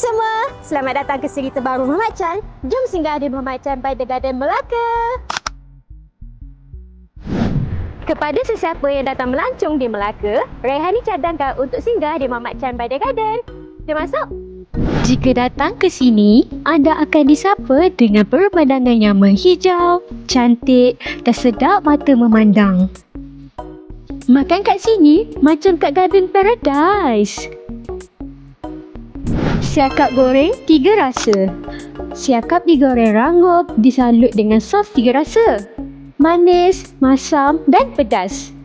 semua, selamat datang ke siri terbaru Muhammad Chan. Jom singgah di Muhammad Chan by the Garden Melaka. Kepada sesiapa yang datang melancong di Melaka, Raihani cadangkan untuk singgah di Muhammad Chan by the Garden. Jom masuk. Jika datang ke sini, anda akan disapa dengan pemandangan yang menghijau, cantik dan sedap mata memandang. Makan kat sini macam kat Garden Paradise. Siakap goreng tiga rasa. Siakap digoreng rangup disalut dengan sos tiga rasa. Manis, masam dan pedas.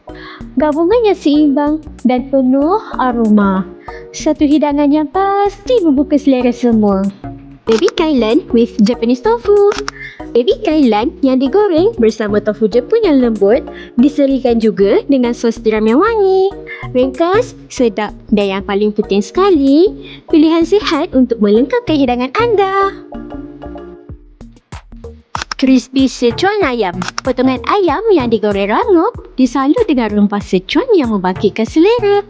Gabungan yang seimbang dan penuh aroma. Satu hidangan yang pasti membuka selera semua. Baby kailan with Japanese tofu. Baby kailan yang digoreng bersama tofu Jepun yang lembut diserikan juga dengan sos tiram yang wangi. Ringkas, sedap dan yang paling penting sekali, pilihan sihat untuk melengkapkan hidangan anda. Crispy Sichuan ayam. Potongan ayam yang digoreng rangup disalut dengan rempah Sichuan yang membangkitkan selera.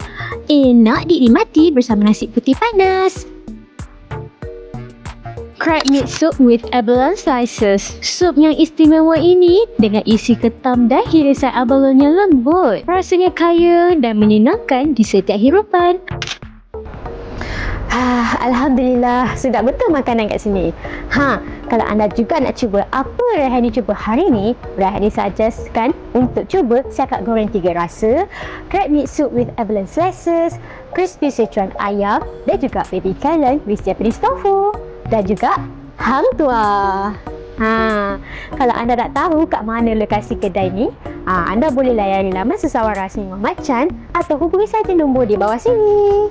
Enak dinikmati bersama nasi putih panas. Crab meat soup with abalone slices. Sup yang istimewa ini dengan isi ketam dan hirisan abalone yang lembut. Rasanya kaya dan menyenangkan di setiap hirupan. Ah, Alhamdulillah, sedap betul makanan kat sini. Ha, kalau anda juga nak cuba apa Raihani cuba hari ni, Raihani suggestkan untuk cuba siakap goreng tiga rasa, crab meat soup with abalone slices, crispy Sichuan ayam dan juga baby kailan with Japanese tofu dan juga hang tua. Ha, kalau anda tak tahu kat mana lokasi kedai ni, ha, anda boleh layari laman sesawar rasmi Muhammad Chan atau hubungi saja nombor di bawah sini.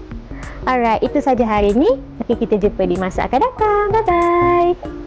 Alright, itu saja hari ini. Nanti kita jumpa di masa akan datang. Bye-bye.